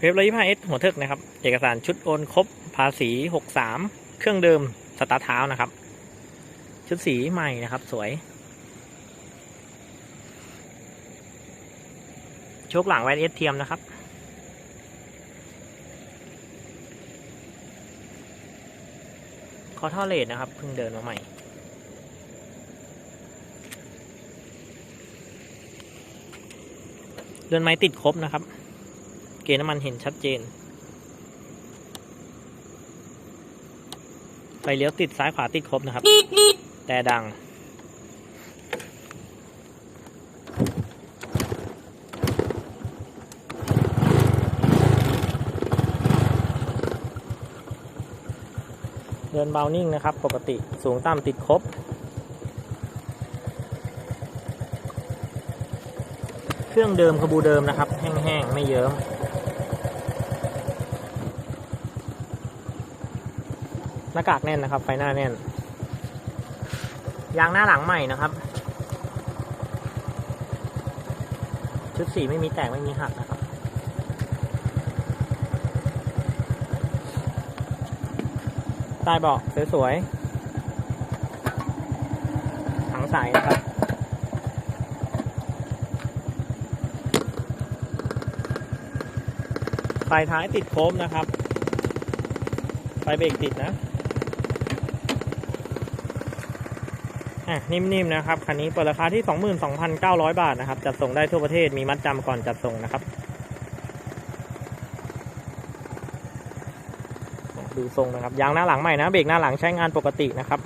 เว็บร้อยยี่ห้าเอสหัวเทิกนะครับ เอกสารชุดโอนครบ ภาษีหกสามเครื่องเดิมสตาร์ทเท้านะครับ ชุดสีใหม่นะครับ สวย โชคหลังไวเอสเทียมนะครับ คอท่อเลดนะครับ เพิ่งเดินมาใหม่เรือนไม้ติดครบนะครับ กณฑ์น้ำมันเห็นชัดเจน ไฟเลี้ยวติดซ้ายขวาติดครบนะครับ แต่ดัง เดินเบานิ่งนะครับ ปกติสูงต่ำติดครบเครื่องเดิมขบูเดิมนะครับ แห้งๆ ไม่เยิ้ม หน้ากากแน่นนะครับ ไฟหน้าแน่น ยางหน้าหลังใหม่นะครับ ชุดสีไม่มีแตกไม่มีหักนะครับ ใต้เบาะสวยๆถังใสนะครับไฟท้ายติดโค้มนะครับ ไฟเบรกติดนะ อะนิ่มๆนะครับคันนี้เปิดราคาที่ 22,900 บาทนะครับ จัดส่งได้ทั่วประเทศมีมัดจำก่อนจัดส่งนะครับ ดูทรงนะครับยางหน้าหลังใหม่นะเบรกหน้าหลังใช้งานปกตินะครับ